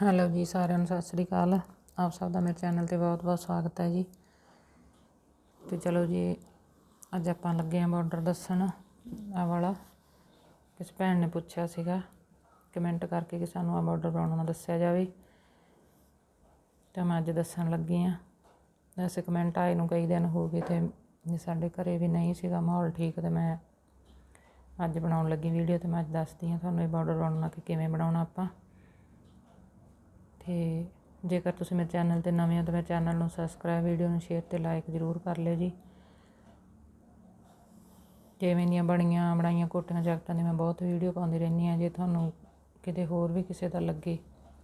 Hello ਜੀ ਸਾਰਿਆਂ ਨੂੰ ਸਤਿ ਸ੍ਰੀ ਅਕਾਲ। ਆਪ ਸਭ ਦਾ ਮੇਰੇ ਚੈਨਲ ਤੇ ਬਹੁਤ ਬਹੁਤ ਸਵਾਗਤ ਹੈ ਜੀ। ਤੇ ਚਲੋ ਜੀ, ਅੱਜ ਆਪਾਂ ਲੱਗੇ ਆਂ ਬਾਰਡਰ ਦੱਸਣ। ਆ ਵਾਲਾ, ਕਿਸ ਭੈਣ ਨੇ ਪੁੱਛਿਆ ਸੀਗਾ। ਕਮੈਂਟ ਕਰਕੇ ਕਿ ਸਾਨੂੰ ਆ ਬਾਰਡਰ ਬਣਾਉਣਾ ਦੱਸਿਆ ਜਾਵੇ। ਤੇ ਮੈਂ ਅੱਜ ਦੱਸਣ ਲੱਗੀ ਆਂ ਵੈਸੇ ਕਮੈਂਟ ਆਏ ਨੂੰ ਕਈ ਦਿਨ ਹੋ ਗਏ ਤੇ ਸਾਡੇ ਘਰੇ ਵੀ ਨਹੀਂ ਸੀਗਾ ਮਾਹੌਲ ਠੀਕ ਤੇ ਮੈਂ ਅੱਜ ਬਣਾਉਣ ਲੱਗੀ ਵੀਡੀਓ ਤੇ ਮੈਂ ਅੱਜ ਦੱਸਦੀ ਆਂ ਤੁਹਾਨੂੰ ਇਹ ਬਾਰਡਰ ਬਣਾਉਣਾ ਕਿ ਕਿਵੇਂ ਬਣਾਉਣਾ ਆਪਾਂ। ਅਤੇ ਜੇਕਰ ਤੁਸੀਂ ਮੇਰੇ ਚੈਨਲ ਤੇ ਨਵੇਂ ਹੋ ਤਾਂ ਮੇਰੇ ਚੈਨਲ ਨੂੰ ਸਬਸਕ੍ਰਾਈਬ ਵੀਡੀਓ ਨੂੰ ਸ਼ੇਅਰ ਅਤੇ ਲਾਈਕ ਜ਼ਰੂਰ ਕਰ ਲਿਓ ਜੀ। ਜਿਵੇਂ ਦੀਆਂ ਬਣੀਆਂ ਬਣਾਈਆਂ ਕੋਟੀਆਂ ਜੈਕਟਾਂ ਦੀ ਮੈਂ ਬਹੁਤ ਵੀਡੀਓ ਪਾਉਂਦੀ ਰਹਿੰਦੀ ਹਾਂ। ਜੇ ਤੁਹਾਨੂੰ ਕਿਤੇ ਹੋਰ ਵੀ ਕਿਸੇ ਦਾ ਲੱਗੇ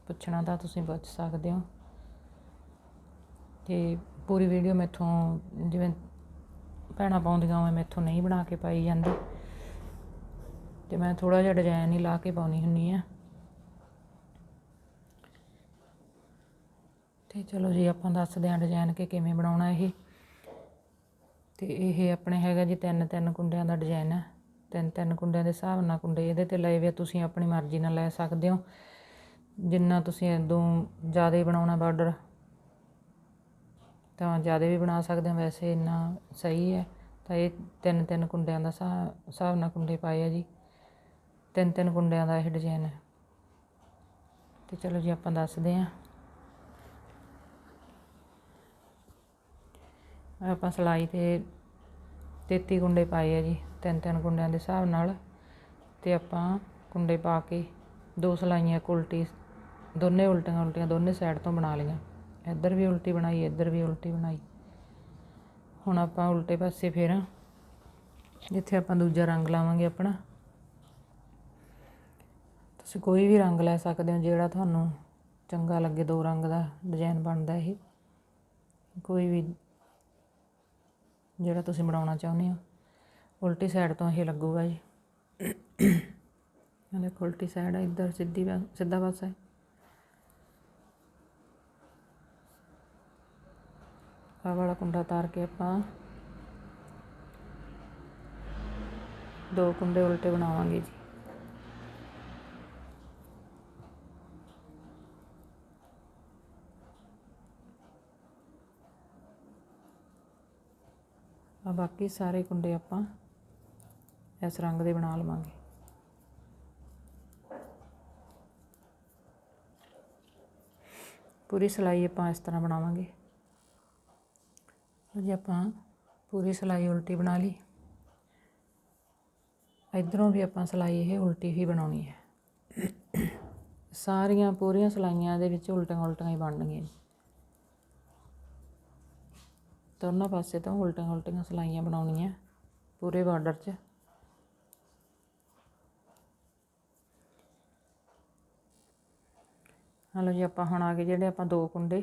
ਪੁੱਛਣਾ ਤਾਂ ਤੁਸੀਂ ਪੁੱਛ ਸਕਦੇ ਹੋ। ਤੇ ਪੂਰੀ ਵੀਡੀਓ ਮੈਥੋਂ ਜਿਵੇਂ ਭੈਣਾਂ ਪਾਉਂਦੀਆਂ ਉਵੇਂ ਮੈਥੋਂ ਨਹੀਂ ਬਣਾ ਕੇ ਪਾਈ ਜਾਂਦੀ। ਤੇ ਮੈਂ ਥੋੜਾ ਜਿਹਾ ਡਿਜ਼ਾਈਨ ਹੀ ਲਾ ਕੇ ਪਾਉਣੀ ਹੁੰਨੀ ਆ ਤੇ ਚਲੋ ਜੀ ਆਪਾਂ ਦੱਸਦੇ ਹਾਂ ਡਿਜ਼ਾਈਨ ਕਿ ਕਿਵੇਂ ਬਣਾਉਣਾ ਇਹ। ਤੇ ਇਹ ਆਪਣੇ ਹੈਗਾ ਜੀ ਤਿੰਨ ਤਿੰਨ ਕੁੰਡਿਆਂ ਦਾ ਡਿਜ਼ਾਈਨ ਹੈ ਤਿੰਨ ਤਿੰਨ ਕੁੰਡਿਆਂ ਦੇ ਹਿਸਾਬ ਨਾਲ ਕੁੰਡੇ ਇਹਦੇ ਤੇ ਲਏ ਵੇ ਤੁਸੀਂ ਆਪਣੀ ਮਰਜ਼ੀ ਨਾਲ ਲੈ ਸਕਦੇ ਹੋ। ਜਿੰਨਾ ਤੁਸੀਂ ਇਦੋਂ ਜ਼ਿਆਦਾ ਬਣਾਉਣਾ ਬਾਰਡਰ, ਤਾਂ ਜ਼ਿਆਦਾ ਵੀ ਬਣਾ ਸਕਦੇ ਹੋ। ਵੈਸੇ ਇੰਨਾ ਸਹੀ ਹੈ, ਤਾਂ ਇਹ ਤਿੰਨ ਤਿੰਨ ਕੁੰਡਿਆਂ ਦਾ ਹਿਸਾਬ ਨਾਲ ਕੁੰਡੇ ਪਾਏ ਆ ਜੀ। ਤਿੰਨ ਤਿੰਨ ਕੁੰਡਿਆਂ ਦਾ ਇਹ ਡਿਜ਼ਾਈਨ ਹੈ ਤੇ ਚਲੋ ਜੀ ਆਪਾਂ ਦੱਸਦੇ ਹਾਂ ਆਪਾਂ ਸਿਲਾਈ ਤੇ 33 ਕੁੰਡੇ ਪਾਏ ਆ ਜੀ, ਤਿੰਨ ਤਿੰਨ ਕੁੰਡਿਆਂ ਦੇ ਹਿਸਾਬ ਨਾਲ। ਤੇ ਆਪਾਂ ਕੁੰਡੇ ਪਾ ਕੇ ਦੋ ਸਲਾਈਆਂ ਉਲਟੀ, ਦੋਨੇ ਉਲਟੀਆਂ ਉਲਟੀਆਂ ਦੋਨੇ ਸਾਈਡ ਤੋਂ ਬਣਾ ਲਈਆਂ। ਇੱਧਰ ਵੀ ਉਲਟੀ ਬਣਾਈ, ਇੱਧਰ ਵੀ ਉਲਟੀ ਬਣਾਈ। ਹੁਣ ਆਪਾਂ ਉਲਟੇ ਪਾਸੇ ਫੇਰ ਜਿੱਥੇ ਆਪਾਂ ਦੂਜਾ ਰੰਗ ਲਾਵਾਂਗੇ ਆਪਣਾ। ਤੁਸੀਂ ਕੋਈ ਵੀ ਰੰਗ ਲੈ ਸਕਦੇ ਹੋ, ਜਿਹੜਾ ਤੁਹਾਨੂੰ ਚੰਗਾ ਲੱਗੇ, ਦੋ ਰੰਗ ਦਾ ਡਿਜ਼ਾਈਨ ਬਣਦਾ ਇਹ। ਕੋਈ ਵੀ ਜਿਹੜਾ ਤੁਸੀਂ ਬਣਾਉਣਾ ਚਾਹੁੰਦੇ ਹੋ। ਉਲਟੀ ਸਾਈਡ ਤੋਂ ਇਹ ਲੱਗੂਗਾ ਜੀ। ਇਹ ਦੇਖੋ, ਉਲਟੀ ਸਾਈਡ ਹੈ ਇੱਧਰ ਸਿੱਧੀ ਸਿੱਧਾ ਪਾਸਾ। ਹੈ ਆਹ ਵਾਲਾ ਕੁੰਡਾ ਤਾਰ ਕੇ ਆਪਾਂ ਦੋ ਕੁੰਡੇ ਉਲਟੇ ਬਣਾਵਾਂਗੇ ਜੀ। ਆ ਬਾਕੀ ਸਾਰੇ ਕੁੰਡੇ ਆਪਾਂ ਇਸ ਰੰਗ ਦੇ ਬਣਾ ਲਵਾਂਗੇ। ਪੂਰੀ ਸਲਾਈ ਆਪਾਂ ਇਸ ਤਰ੍ਹਾਂ ਬਣਾਵਾਂਗੇ। ਜੀ ਆਪਾਂ ਪੂਰੀ ਸਲਾਈ ਉਲਟੀ ਬਣਾ ਲਈ। ਇਧਰੋਂ ਵੀ ਆਪਾਂ ਸਲਾਈ ਇਹ ਉਲਟੀ ਹੀ ਬਣਾਉਣੀ ਹੈ। ਸਾਰੀਆਂ ਪੂਰੀਆਂ ਸਲਾਈਆਂ ਦੇ ਵਿੱਚ ਉਲਟੀਆਂ ਉਲਟੀਆਂ ਹੀ ਬਣਨਗੀਆਂ। ਦੋਨੋਂ ਪਾਸੇ ਤੋਂ ਉਲਟੀਆਂ ਉਲਟੀਆਂ ਸਲਾਈਆਂ ਬਣਾਉਣੀਆਂ ਪੂਰੇ ਬਾਰਡਰ 'ਚ। ਹਲੋ ਜੀ, ਆਪਾਂ ਹੁਣ ਆ ਗਏ ਜਿਹੜੇ ਆਪਾਂ ਦੋ ਕੁੰਡੇ,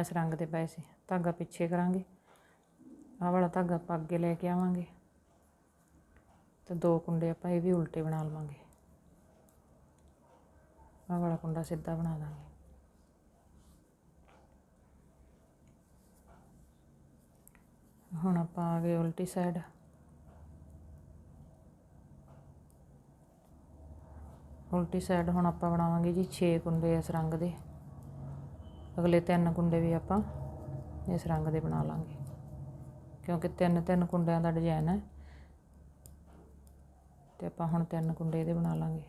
ਇਸ ਰੰਗ ਦੇ ਪਏ ਸੀ। ਧਾਗਾ ਪਿੱਛੇ ਕਰਾਂਗੇ। ਆਹ ਵਾਲਾ ਧਾਗਾ ਆਪਾਂ ਅੱਗੇ ਲੈ ਕੇ ਆਵਾਂਗੇ। ਤੇ ਦੋ ਕੁੰਡੇ ਆਪਾਂ ਇਹ ਵੀ ਉਲਟੇ ਬਣਾ ਲਵਾਂਗੇ। ਆਹ ਵਾਲਾ ਕੁੰਡਾ ਸਿੱਧਾ ਬਣਾ ਦਾਂਗੇ। ਹੁਣ ਆਪਾਂ ਆ ਗਏ ਉਲਟੀ ਸਾਈਡ ਉਲਟੀ ਸਾਈਡ ਹੁਣ ਆਪਾਂ ਬਣਾਵਾਂਗੇ ਜੀ 6 ਕੁੰਡੇ ਇਸ ਰੰਗ ਦੇ। ਅਗਲੇ ਤਿੰਨ ਕੁੰਡੇ ਵੀ ਆਪਾਂ ਇਸ ਰੰਗ ਦੇ ਬਣਾ ਲਾਂਗੇ। ਕਿਉਂਕਿ ਤਿੰਨ ਤਿੰਨ ਕੁੰਡਿਆਂ ਦਾ ਡਿਜ਼ਾਈਨ ਹੈ। ਤੇ ਆਪਾਂ ਹੁਣ ਤਿੰਨ ਕੁੰਡੇ ਇਹਦੇ ਬਣਾ ਲਾਂਗੇ।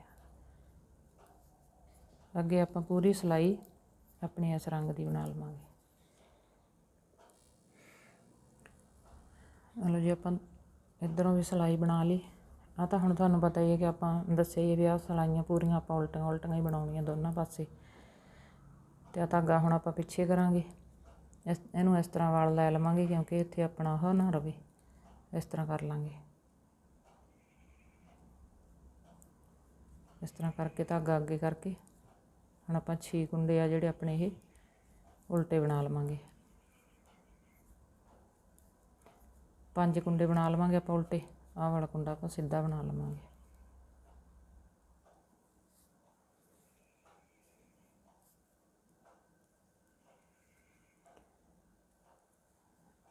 ਅੱਗੇ ਆਪਾਂ ਪੂਰੀ ਸਲਾਈ ਆਪਣੀ ਇਸ ਰੰਗ ਦੀ ਬਣਾ ਲਵਾਂਗੇ। ਮਤਲਬ ਜੇ ਆਪਾਂ ਇੱਧਰੋਂ ਵੀ ਸਿਲਾਈ ਬਣਾ ਲਈ। ਆਹ ਤਾਂ ਹੁਣ ਤੁਹਾਨੂੰ ਪਤਾ ਹੀ ਹੈ ਕਿ ਆਪਾਂ ਦੱਸਿਆ ਹੀ ਵੀ ਆਹ ਸਿਲਾਈਆਂ ਪੂਰੀਆਂ ਆਪਾਂ ਉਲਟੀਆਂ ਉਲਟੀਆਂ ਹੀ ਬਣਾਉਣੀਆਂ ਦੋਨਾਂ ਪਾਸੇ। ਅਤੇ ਆਹ ਧਾਗਾ ਹੁਣ ਆਪਾਂ ਪਿੱਛੇ ਕਰਾਂਗੇ। ਇਸ, ਇਹਨੂੰ ਇਸ ਤਰ੍ਹਾਂ ਵਾਲ ਲੈ ਲਵਾਂਗੇ ਕਿਉਂਕਿ ਇੱਥੇ ਆਪਣਾ ਉਹ ਨਾ ਰਵੇ। ਇਸ ਤਰ੍ਹਾਂ ਕਰ ਲਾਂਗੇ। ਇਸ ਤਰ੍ਹਾਂ ਕਰਕੇ ਧਾਗਾ ਅੱਗੇ ਕਰਕੇ ਹੁਣ ਆਪਾਂ 6 ਕੁੰਡੇ ਆ ਜਿਹੜੇ ਆਪਣੇ ਇਹ ਉਲਟੇ ਬਣਾ ਲਵਾਂਗੇ। ਪੰਜ ਕੁੰਡੇ ਬਣਾ ਲਵਾਂਗੇ ਆਪਾਂ ਉਲਟੇ। ਆਹ ਵਾਲਾ ਕੁੰਡਾ ਆਪਾਂ ਸਿੱਧਾ ਬਣਾ ਲਵਾਂਗੇ।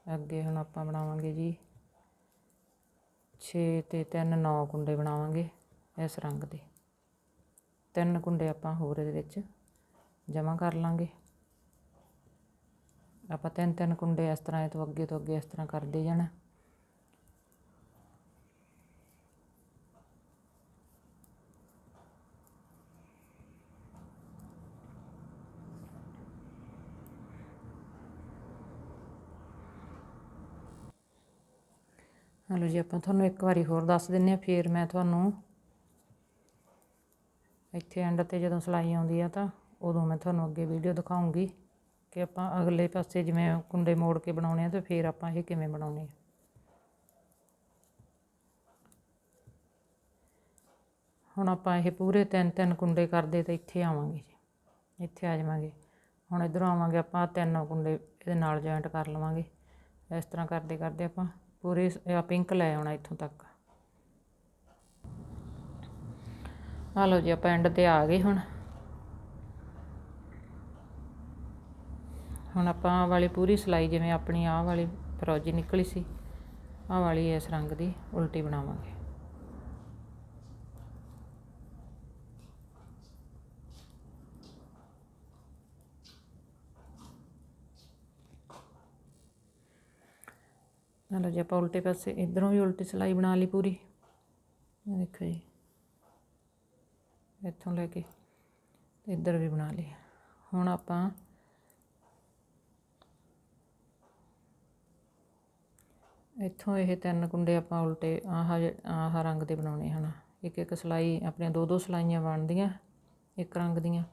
ਅੱਗੇ ਹੁਣ ਆਪਾਂ ਬਣਾਵਾਂਗੇ ਜੀ 6 ਤੇ 3 9 ਕੁੰਡੇ ਬਣਾਵਾਂਗੇ ਇਸ ਰੰਗ ਦੇ। ਤਿੰਨ ਕੁੰਡੇ ਆਪਾਂ ਹੋਰ ਇਹਦੇ ਵਿੱਚ ਜਮ੍ਹਾਂ ਕਰ ਲਾਂਗੇ। ਆਪਾਂ ਤਿੰਨ ਤਿੰਨ ਕੁੰਡੇ ਇਸ ਤਰ੍ਹਾਂ ਇਹ ਤੋਂ ਅੱਗੇ ਤੋਂ ਅੱਗੇ ਇਸ ਤਰ੍ਹਾਂ ਕਰਦੇ ਜਾਣਾ। ਚਲੋ ਜੀ, ਆਪਾਂ ਤੁਹਾਨੂੰ ਇੱਕ ਵਾਰੀ ਹੋਰ ਦੱਸ ਦਿੰਨੇ ਆ ਫਿਰ ਮੈਂ ਤੁਹਾਨੂੰ ਇੱਥੇ ਐਂਡ ਤੇ ਜਦੋਂ ਸਿਲਾਈ ਆਉਂਦੀ ਆ ਤਾਂ ਉਦੋਂ ਮੈਂ ਤੁਹਾਨੂੰ ਅੱਗੇ ਵੀਡੀਓ ਦਿਖਾਉਂਗੀ ਕਿ ਆਪਾਂ ਅਗਲੇ ਪਾਸੇ ਜਿਵੇਂ ਕੁੰਡੇ ਮੋੜ ਕੇ ਬਣਾਉਣੇ ਆ ਤੇ ਫਿਰ ਆਪਾਂ ਇਹ ਕਿਵੇਂ ਬਣਾਉਣੇ ਆ। ਹੁਣ ਆਪਾਂ ਇਹ ਪੂਰੇ ਤਿੰਨ ਤਿੰਨ ਕੁੰਡੇ ਕਰਦੇ ਤਾਂ ਇੱਥੇ ਆਵਾਂਗੇ ਜੀ, ਇੱਥੇ ਆ ਜਾਵਾਂਗੇ। ਹੁਣ ਇਧਰੋਂ ਆਵਾਂਗੇ ਆਪਾਂ ਤਿੰਨ ਕੁੰਡੇ ਇਹਦੇ ਨਾਲ ਜੁਆਇੰਟ ਕਰ ਲਵਾਂਗੇ। ਇਸ ਤਰ੍ਹਾਂ ਕਰਦੇ ਕਰਦੇ ਆਪਾਂ ਪੂਰੇ ਆ ਪਿੰਕ ਲੈ ਆਉਣਾ ਇੱਥੋਂ ਤੱਕ। ਆ ਲਓ ਜੀ, ਆਪਾਂ ਐਂਡ ਤੇ ਆ ਗਏ ਹੁਣ। ਹੁਣ ਆਪਾਂ ਆਹ ਵਾਲੀ ਪੂਰੀ ਸਿਲਾਈ, ਜਿਵੇਂ ਆਪਣੀ ਆਹ ਵਾਲੀ ਫਰੋਜੀ ਨਿਕਲੀ ਸੀ, ਆਹ ਵਾਲੀ ਇਸ ਰੰਗ ਦੀ ਉਲਟੀ ਬਣਾਵਾਂਗੇ। ਲਓ ਜੀ ਆਪਾਂ ਉਲਟੇ ਪਾਸੇ ਇਧਰੋਂ ਵੀ ਉਲਟੀ ਸਿਲਾਈ ਬਣਾ ਲਈ ਪੂਰੀ। ਇਹ ਦੇਖੋ ਜੀ। ਇੱਥੋਂ ਲੈ ਕੇ ਇੱਧਰ ਵੀ ਬਣਾ ਲਈ। ਹੁਣ ਆਪਾਂ ਇੱਥੋਂ ਇਹ ਤਿੰਨ ਕੁੰਡੇ ਆਪਾਂ ਉਲਟੇ ਆਹ ਆਹ ਰੰਗ ਦੇ ਬਣਾਉਣੇ ਹਨ। ਇੱਕ ਇੱਕ ਸਿਲਾਈ ਆਪਣੀਆਂ ਦੋ ਦੋ ਸਿਲਾਈਆਂ ਬਣਦੀਆਂ, ਇੱਕ ਰੰਗ ਦੀਆਂ।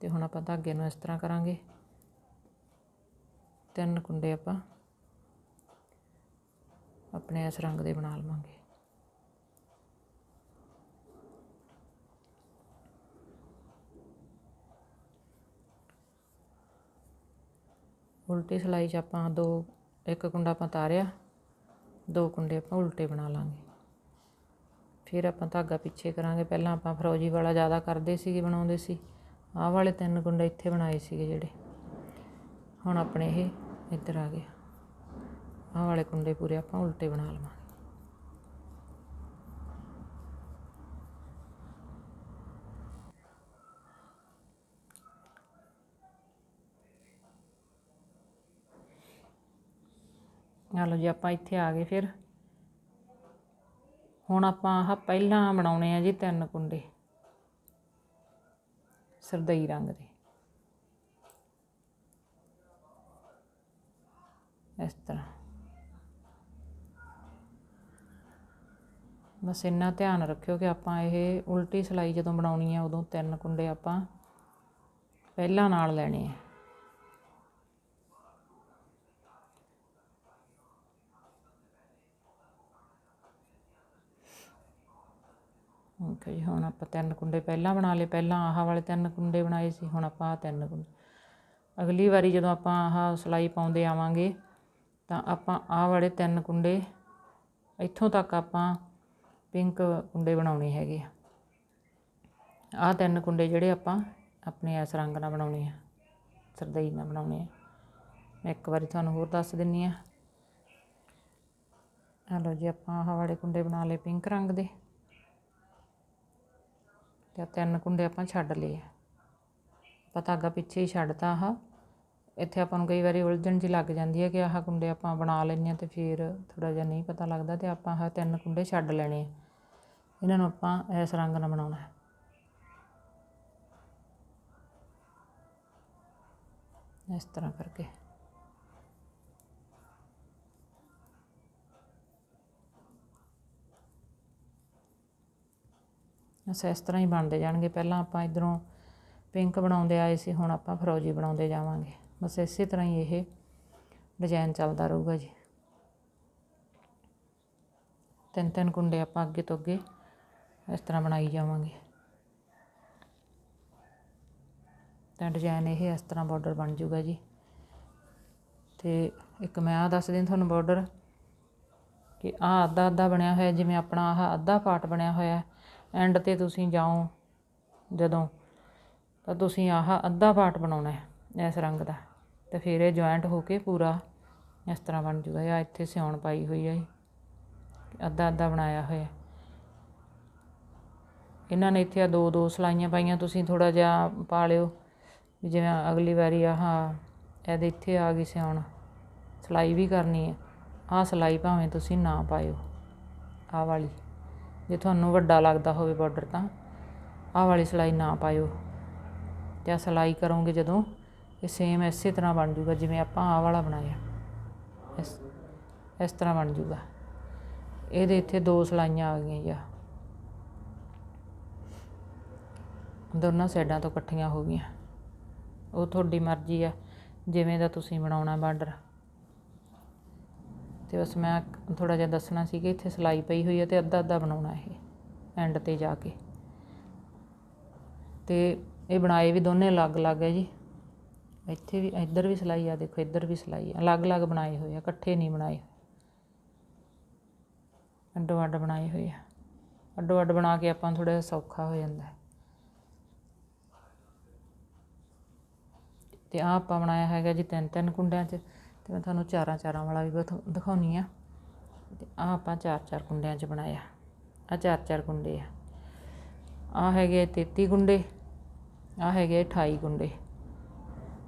ਤੇ ਹੁਣ ਆਪਾਂ ਧਾਗੇ ਨੂੰ ਇਸ ਤਰ੍ਹਾਂ ਕਰਾਂਗੇ। ਤਿੰਨ ਕੁੰਡੇ ਆਪਾਂ ਆਪਣੇ ਇਸ ਰੰਗ ਦੇ ਬਣਾ ਲਵਾਂਗੇ। ਉਲਟੀ ਸਿਲਾਈ 'ਚ ਆਪਾਂ ਦੋ, ਇੱਕ ਕੁੰਡਾ ਆਪਾਂ ਤਾਰਿਆ, ਦੋ ਕੁੰਡੇ ਆਪਾਂ ਉਲਟੇ ਬਣਾ ਲਾਂਗੇ। ਫਿਰ ਆਪਾਂ ਧਾਗਾ ਪਿੱਛੇ ਕਰਾਂਗੇ। ਪਹਿਲਾਂ ਆਪਾਂ ਫਰੋਜੀ ਵਾਲਾ ਜ਼ਿਆਦਾ ਕਰਦੇ ਸੀਗੇ, ਬਣਾਉਂਦੇ ਸੀ। ਆਹ ਵਾਲੇ ਤਿੰਨ ਕੁੰਡੇ ਇੱਥੇ ਬਣਾਏ ਸੀਗੇ ਜਿਹੜੇ। ਹੁਣ ਆਪਣੇ ਇਹ ਇੱਧਰ ਆ ਗਿਆ ਆਹ ਵਾਲੇ ਕੁੰਡੇ ਪੂਰੇ ਆਪਾਂ ਉਲਟੇ ਬਣਾ ਲਵਾਂਗੇ। ਆ ਲਓ ਜੀ, ਆਪਾਂ ਇੱਥੇ ਆ ਗਏ ਫਿਰ। ਹੁਣ ਆਪਾਂ ਆਹ ਪਹਿਲਾਂ ਬਣਾਉਣੇ ਆ ਜੀ ਤਿੰਨ ਕੁੰਡੇ। ਸਰਦਈ ਰੰਗ ਦੇ। ਇਸ ਤਰ੍ਹਾਂ ਬਸ ਇੰਨਾ ਧਿਆਨ ਰੱਖਿਓ ਕਿ ਆਪਾਂ ਇਹ ਉਲਟੀ ਸਿਲਾਈ ਜਦੋਂ ਬਣਾਉਣੀ ਆ, ਉਦੋਂ ਤਿੰਨ ਕੁੰਡੇ ਆਪਾਂ ਪਹਿਲਾਂ ਨਾਲ ਲੈਣੇ ਆ। ਓਕੇ ਹੁਣ ਆਪਾਂ ਤਿੰਨ ਕੁੰਡੇ ਪਹਿਲਾਂ ਬਣਾ ਲਏ। ਪਹਿਲਾਂ ਆਹ ਵਾਲੇ ਤਿੰਨ ਕੁੰਡੇ ਬਣਾਏ ਸੀ, ਹੁਣ ਆਪਾਂ ਆਹ ਤਿੰਨ ਕੁੰਡੇ। ਅਗਲੀ ਵਾਰੀ ਜਦੋਂ ਆਪਾਂ ਆਹ ਸਿਲਾਈ ਪਾਉਂਦੇ ਆਵਾਂਗੇ ਤਾਂ ਆਪਾਂ ਆਹ ਵਾਲੇ ਤਿੰਨ ਕੁੰਡੇ ਇੱਥੋਂ ਤੱਕ ਆਪਾਂ ਪਿੰਕ ਕੁੰਡੇ ਬਣਾਉਣੇ ਹੈਗੇ ਆ। ਆਹ ਤਿੰਨ ਕੁੰਡੇ ਜਿਹੜੇ ਆਪਾਂ ਆਪਣੇ ਇਸ ਰੰਗ ਨਾਲ ਬਣਾਉਣੇ ਆ, ਸਰਦਈ ਨਾਲ ਬਣਾਉਣੇ ਆ। ਮੈਂ ਇੱਕ ਵਾਰੀ ਤੁਹਾਨੂੰ ਹੋਰ ਦੱਸ ਦਿੰਨੀ ਆ। ਆ ਲਓ ਜੀ, ਆਪਾਂ ਆਹ ਵਾਲੇ ਕੁੰਡੇ ਬਣਾ ਲਏ ਪਿੰਕ ਰੰਗ ਦੇ। ਤੇ ਤਿੰਨ ਕੁੰਡੇ ਆਪਾਂ ਛੱਡ ਲਏ ਆ। ਆਪਾਂ ਧਾਗਾ ਪਿੱਛੇ ਹੀ ਛੱਡਤਾ ਆਹ। ਇੱਥੇ ਆਪਾਂ ਨੂੰ ਕਈ ਵਾਰੀ ਉਲਝਣ ਜਿਹੀ ਲੱਗ ਜਾਂਦੀ ਹੈ ਕਿ ਆਹ ਕੁੰਡੇ ਆਪਾਂ ਬਣਾ ਲੈਂਦੇ ਹਾਂ ਅਤੇ ਫਿਰ ਥੋੜ੍ਹਾ ਜਿਹਾ ਨਹੀਂ ਪਤਾ ਲੱਗਦਾ ਅਤੇ ਆਪਾਂ ਆਹ ਤਿੰਨ ਕੁੰਡੇ ਛੱਡ ਲੈਣੇ ਹੈ ਇਹਨਾਂ ਨੂੰ ਆਪਾਂ ਇਸ ਰੰਗ ਨਾਲ ਬਣਾਉਣਾ ਹੈ। ਇਸ ਤਰ੍ਹਾਂ ਕਰਕੇ। ਅਸ ਇਸ ਤਰ੍ਹਾਂ ਹੀ ਬਣਦੇ ਜਾਣਗੇ। ਪਹਿਲਾਂ ਆਪਾਂ ਇਧਰੋਂ ਪਿੰਕ ਬਣਾਉਂਦੇ ਆਏ ਸੀ, ਹੁਣ ਆਪਾਂ ਫਰੋਜੀ ਬਣਾਉਂਦੇ ਜਾਵਾਂਗੇ। ਬਸ ਇਸੇ ਤਰ੍ਹਾਂ ਹੀ ਇਹ ਡਿਜ਼ਾਈਨ ਚੱਲਦਾ ਰਹੂਗਾ ਜੀ। ਤਿੰਨ ਤਿੰਨ ਕੁੰਡੇ ਆਪਾਂ ਅੱਗੇ ਤੋਂ ਅੱਗੇ ਇਸ ਤਰ੍ਹਾਂ ਬਣਾਈ ਜਾਵਾਂਗੇ। ਤਾਂ ਡਿਜ਼ਾਈਨ ਇਹ ਇਸ ਤਰ੍ਹਾਂ ਬਾਰਡਰ ਬਣ ਜਾਊਗਾ ਜੀ। ਤੇ ਇੱਕ ਮੈਂ ਆ ਦੱਸ ਦਿਆਂ ਤੁਹਾਨੂੰ ਬਾਰਡਰ ਕਿ ਆਹ ਅੱਧਾ ਅੱਧਾ ਬਣਿਆ ਹੋਇਆ, ਜਿਵੇਂ ਆਪਣਾ ਆਹ ਅੱਧਾ ਪਾਰਟ ਬਣਿਆ ਹੋਇਆ, ਐਂਡ ਤੇ ਤੁਸੀਂ ਜਾਓ ਜਦੋਂ ਤਾਂ ਤੁਸੀਂ ਆਹ ਅੱਧਾ ਪਾਰਟ ਬਣਾਉਣਾ ਹੈ ਇਸ ਰੰਗ ਦਾ। ਤੇ ਫਿਰ ਇਹ ਜੁਆਇੰਟ ਹੋ ਕੇ ਪੂਰਾ ਇਸ ਤਰ੍ਹਾਂ ਬਣ ਜੂਗਾ। ਆ ਇੱਥੇ ਸਿਉਣ ਪਾਈ ਹੋਈ ਹੈ ਅੱਧਾ ਅੱਧਾ ਬਣਾਇਆ ਹੋਇਆ। ਇਹਨਾਂ ਨੇ ਇੱਥੇ ਆ ਦੋ ਦੋ ਸਲਾਈਆਂ ਪਾਈਆਂ। ਤੁਸੀਂ ਥੋੜਾ ਜਿਹਾ ਪਾ ਲਿਓ ਵੀ ਜਿਵੇਂ ਅਗਲੀ ਵਾਰੀ ਆਹ ਇਹਦੇ ਇੱਥੇ ਆ ਗਈ ਸਿਉਣ। ਸਲਾਈ ਵੀ ਕਰਨੀ ਹੈ ਆਹ ਸਲਾਈ ਭਾਵੇਂ ਤੁਸੀਂ ਨਾ ਪਾਇਓ। ਆਹ ਵਾਲੀ। ਜੇ ਤੁਹਾਨੂੰ ਵੱਡਾ ਲੱਗਦਾ ਹੋਵੇ ਬਾਰਡਰ ਤਾਂ ਆਹ ਵਾਲੀ ਸਲਾਈ ਨਾ ਪਾਇਓ। ਤੇ ਆਹ ਸਲਾਈ ਕਰੋਗੇ ਜਦੋਂ ਇਹ ਸੇਮ ਇਸੇ ਤਰ੍ਹਾਂ ਬਣ ਜੂਗਾ ਜਿਵੇਂ ਆਪਾਂ ਆਹ ਵਾਲਾ ਬਣਾਇਆ। ਇਸ ਇਸ ਤਰ੍ਹਾਂ ਬਣ ਜੂਗਾ ਇਹਦੇ ਇੱਥੇ ਦੋ ਸਲਾਈਆਂ ਆ ਗਈਆਂ ਜੀ ਦੋਨਾਂ ਸਾਈਡਾਂ ਤੋਂ ਇਕੱਠੀਆਂ ਹੋ ਗਈਆਂ। ਉਹ ਤੁਹਾਡੀ ਮਰਜ਼ੀ ਆ, ਜਿਵੇਂ ਦਾ ਤੁਸੀਂ ਬਣਾਉਣਾ ਬਾਰਡਰ। ਤੇ ਬਸ ਮੈਂ ਥੋੜਾ ਜਿਹਾ ਦੱਸਣਾ ਸੀ ਕਿ ਇੱਥੇ ਸਲਾਈ ਪਈ ਹੋਈ ਹੈ ਤੇ ਅੱਧਾ ਅੱਧਾ ਬਣਾਉਣਾ ਇਹ ਐਂਡ ਤੇ ਜਾ ਕੇ। ਤੇ ਇਹ ਬਣਾਏ ਵੀ ਦੋਨੇ ਅਲੱਗ-ਅਲੱਗ ਹੈ ਜੀ। ਇੱਥੇ ਵੀ, ਇੱਧਰ ਵੀ ਸਿਲਾਈ ਆ, ਦੇਖੋ ਇੱਧਰ ਵੀ ਸਿਲਾਈ ਆ। ਅਲੱਗ-ਅਲੱਗ ਬਣਾਏ ਹੋਏ ਆ, ਇਕੱਠੇ ਨਹੀਂ ਬਣਾਏ ਅੱਡੋ ਅੱਡ ਬਣਾਏ ਹੋਏ ਆ। ਅੱਡੋ ਅੱਡ ਬਣਾ ਕੇ ਆਪਾਂ ਥੋੜਾ ਸੌਖਾ ਹੋ ਜਾਂਦਾ ਹੈ। ਤੇ ਆ ਆਪਾਂ ਬਣਾਇਆ ਹੈਗਾ ਜੀ ਤਿੰਨ ਤਿੰਨ ਕੁੰਡਿਆਂ 'ਚ, ਤੇ ਮੈਂ ਤੁਹਾਨੂੰ ਚਾਰਾਂ ਚਾਰਾਂ ਵਾਲਾ ਵੀ ਦਿਖਾਉਣੀ ਆ। ਤੇ ਆ ਆਪਾਂ ਚਾਰ ਚਾਰ ਕੁੰਡਿਆਂ 'ਚ ਬਣਾਇਆ। ਆ ਚਾਰ ਚਾਰ ਕੁੰਡੇ ਆ। ਆ ਹੈਗੇ 33 ਕੁੰਡੇ ਆ ਹੈਗੇ 28 ਕੁੰਡੇ।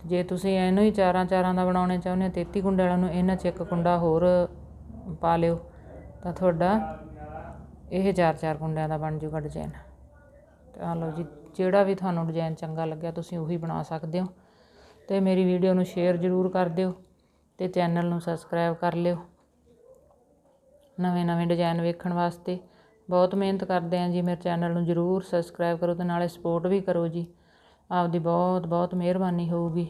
ਜੇ ਤੁਸੀਂ ਇਹਨੂੰ ਹੀ ਚਾਰਾਂ ਚਾਰਾਂ ਦਾ ਬਣਾਉਣਾ ਚਾਹੁੰਦੇ 33 ਕੁੰਡੇ ਵਾਲਾ ਨੂੰ ਇਹਨਾਂ 'ਚ ਇੱਕ ਕੁੰਡਾ ਹੋਰ ਪਾ ਲਿਓ, ਤਾਂ ਤੁਹਾਡਾ ਇਹ ਚਾਰ ਚਾਰ ਕੁੰਡਿਆਂ ਦਾ ਬਣ ਜੂਗਾ ਡਿਜ਼ਾਈਨ ਤਾਂ ਲਓ ਜੀ, ਜਿਹੜਾ ਵੀ ਤੁਹਾਨੂੰ ਡਿਜ਼ਾਈਨ ਚੰਗਾ ਲੱਗਿਆ ਤੁਸੀਂ ਉਹੀ ਬਣਾ ਸਕਦੇ ਹੋ। ਤੇ ਮੇਰੀ ਵੀਡੀਓ ਨੂੰ ਸ਼ੇਅਰ ਜ਼ਰੂਰ ਕਰ ਦਿਓ ਤੇ ਚੈਨਲ ਨੂੰ ਸਬਸਕ੍ਰਾਈਬ ਕਰ ਲਿਓ। ਨਵੇਂ ਨਵੇਂ ਡਿਜ਼ਾਈਨ ਵੇਖਣ ਵਾਸਤੇ ਬਹੁਤ ਮਿਹਨਤ ਕਰਦੇ ਆਂ ਜੀ, ਮੇਰੇ ਚੈਨਲ ਨੂੰ ਜ਼ਰੂਰ ਸਬਸਕ੍ਰਾਈਬ ਕਰੋ ਤੇ ਨਾਲੇ ਸਪੋਰਟ ਵੀ ਕਰੋ ਜੀ। ਆਪਦੀ ਬਹੁਤ ਬਹੁਤ ਮਿਹਰਬਾਨੀ ਹੋਊਗੀ।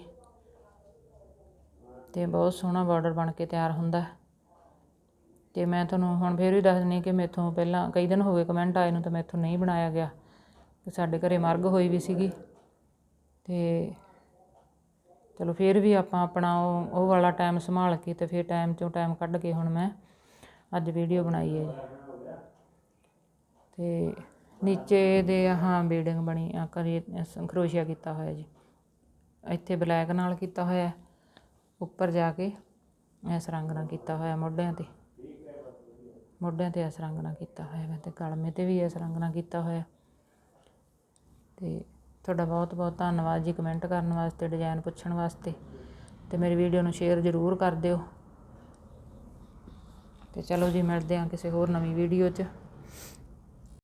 ਅਤੇ ਬਹੁਤ ਸੋਹਣਾ ਬਾਰਡਰ ਬਣ ਕੇ ਤਿਆਰ ਹੁੰਦਾ। ਅਤੇ ਮੈਂ ਤੁਹਾਨੂੰ ਹੁਣ ਫਿਰ ਵੀ ਦੱਸ ਦਿੰਦੀ ਕਿ ਮੇਥੋਂ ਪਹਿਲਾਂ ਕਈ ਦਿਨ ਹੋ ਗਏ ਕਮੈਂਟ ਆਏ ਨੂੰ ਤਾਂ ਮੈਥੋਂ ਨਹੀਂ ਬਣਾਇਆ ਗਿਆ। ਸਾਡੇ ਘਰੇ ਮਰਗ ਹੋਈ ਵੀ ਸੀਗੀ। ਅਤੇ ਚਲੋ ਫਿਰ ਵੀ ਆਪਾਂ ਆਪਣਾ ਉਹ ਉਹ ਵਾਲਾ ਟਾਈਮ ਸੰਭਾਲ ਕੇ ਤੇ ਫਿਰ ਟਾਈਮ ਚੋਂ ਟਾਈਮ ਕੱਢ ਕੇ ਹੁਣ ਮੈਂ ਅੱਜ ਵੀਡੀਓ ਬਣਾਈ ਹੈ ਜੀ। ਤੇ ਨੀਚੇ ਦੇ ਹਾਂ ਬਿਲਡਿੰਗ ਬਣੀ, ਆ ਕਰੀ ਕਰੋਸ਼ੀਆ ਕੀਤਾ ਹੋਇਆ ਜੀ। ਇੱਥੇ ਬਲੈਕ ਨਾਲ ਕੀਤਾ ਹੋਇਆ, ਉੱਪਰ ਜਾ ਕੇ ਇਸ ਰੰਗ ਨਾਲ ਕੀਤਾ ਹੋਇਆ ਮੋਢਿਆਂ ਤੇ। ਮੋਢਿਆਂ ਤੇ ਇਸ ਰੰਗ ਨਾਲ ਕੀਤਾ ਹੋਇਆ ਮੈਂ ਤੇ ਗਲਮੇ ਤੇ ਵੀ ਇਸ ਰੰਗ ਨਾਲ ਕੀਤਾ ਹੋਇਆ। ਤੇ ਤੁਹਾਡਾ ਬਹੁਤ ਬਹੁਤ ਧੰਨਵਾਦ ਜੀ ਕਮੈਂਟ ਕਰਨ ਵਾਸਤੇ ਡਿਜ਼ਾਈਨ ਪੁੱਛਣ ਵਾਸਤੇ। ਤੇ ਮੇਰੀ ਵੀਡੀਓ ਨੂੰ ਸ਼ੇਅਰ ਜ਼ਰੂਰ ਕਰ ਦਿਓ। ਤੇ ਚਲੋ ਜੀ, ਮਿਲਦੇ ਹਾਂ ਕਿਸੇ ਹੋਰ ਨਵੀਂ ਵੀਡੀਓ 'ਚ।